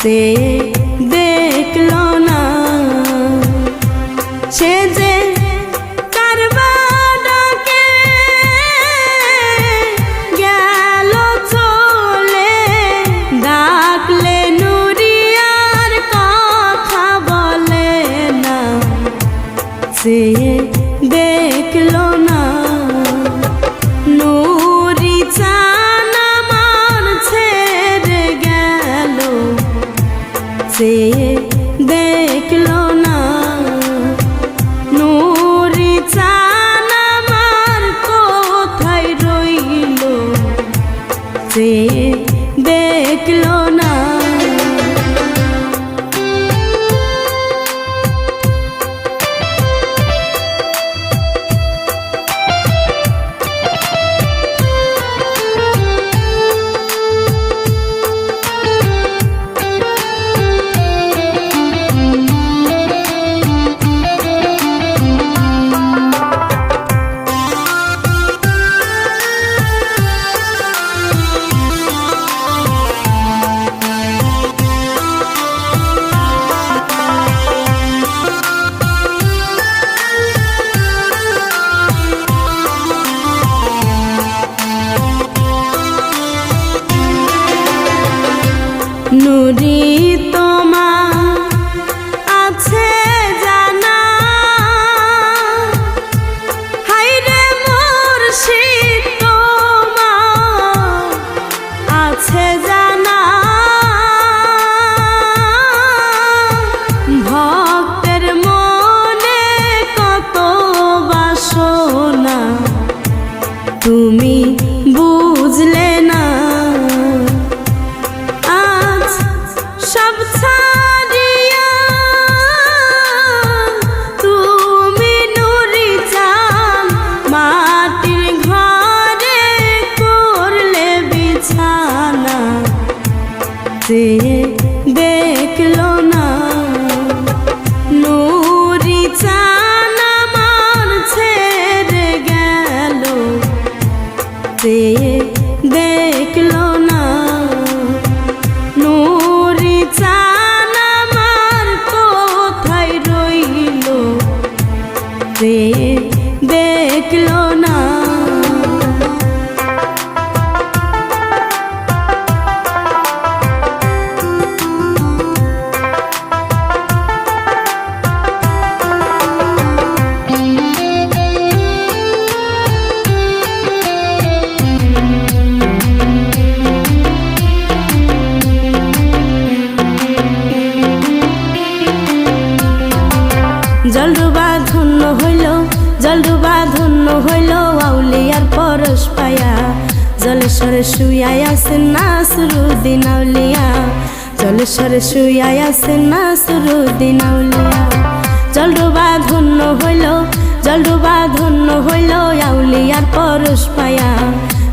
সে দেখল না সে যে কারবাডাকে সে দেখল না জলেশ্বরে শুয়াই আছেন না সুরুদ্দিন আউলিয়া জলেশ্বরে শুয়াই আছেন না সুরুদ্দিন আউলিয়া জলডুবা ধন্য হইল জলডুবা ধন্য হইল আউলিয়ার পরশ পায়া।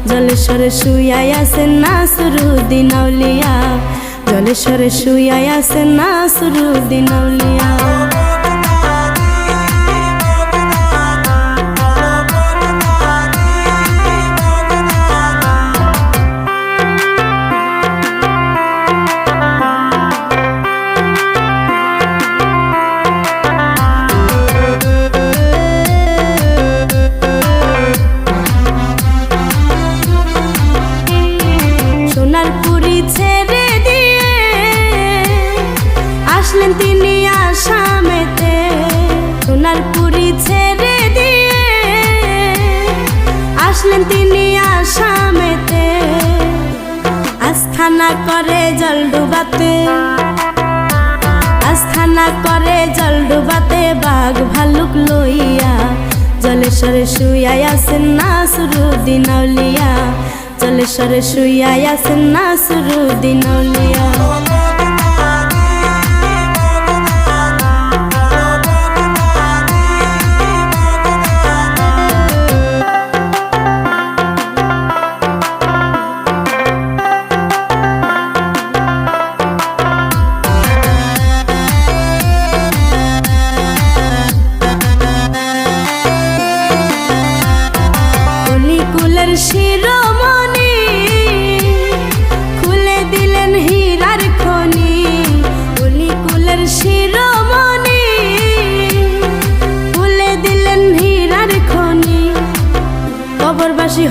জলেশ্বরে শুয়াই আছেন না সুরুদ্দিন আউলিয়া জলেশ্বরে শুয়াই আছেন না সুরুদ্দিন আউলিয়া। আস্থানা করে জল ডুবাতে আস্থানা করে জল ডুবাতে বাঘ ভালুক লইয়া। জলেশ্বরে শুয়াই আসেন না শুরু দিনলিয়া জলেশ্বরে শুয়াই আসেন না শুরু আউলিয়া।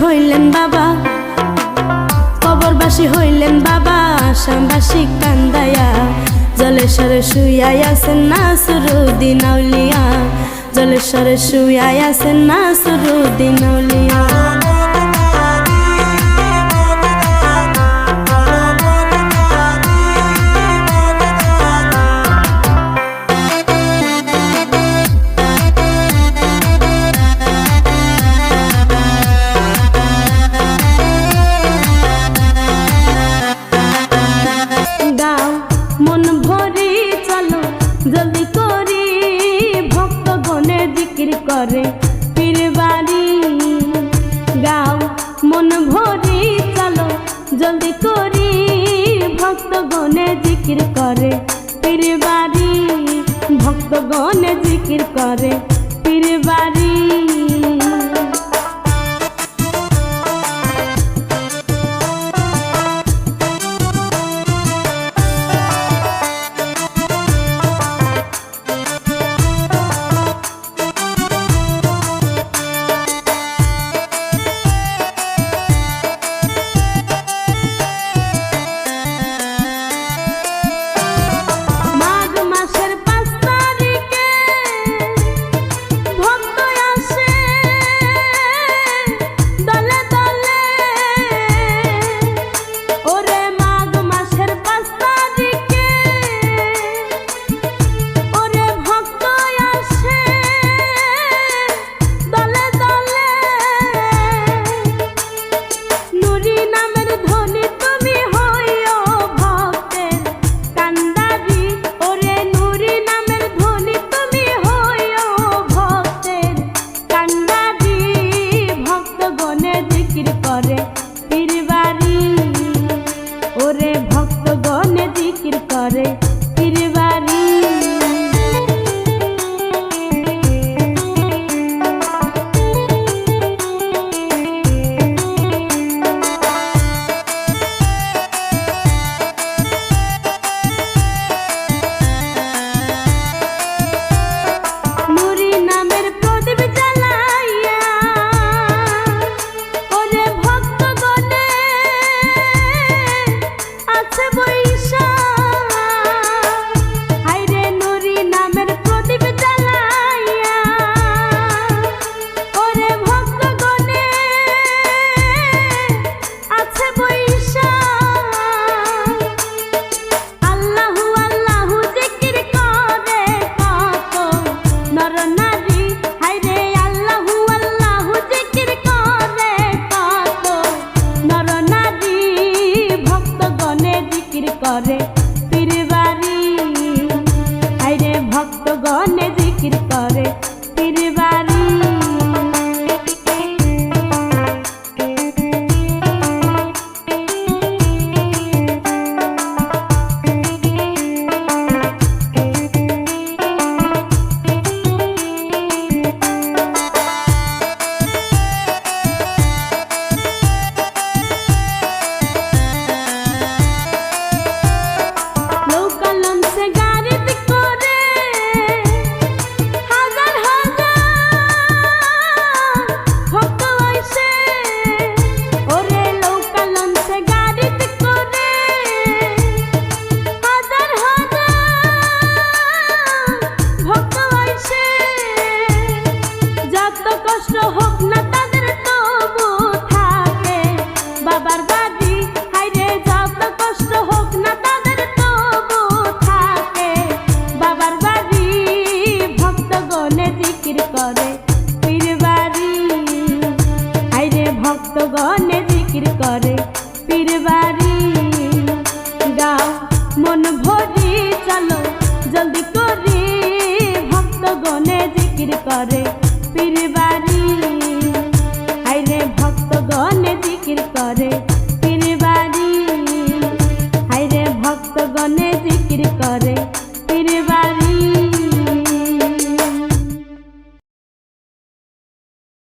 হইলেন বাবা। কবরবাসী হইলেন বাবা। সাম্বাসী কান্দায়া জলেশ্বরে শুয়াই আছেন না সুরুদ্দিন আউলিয়া জলেশ্বরে শুয়াই আছেন না সুরুদ্দিন জলদি করি ভক্তগণে জিকির করে। পীর বাড়ি ভক্তগণে জিকির করে। করে ভক্তগণে জিকির করে পীর বাড়ি হাইরে ভক্তগণে জিকির করে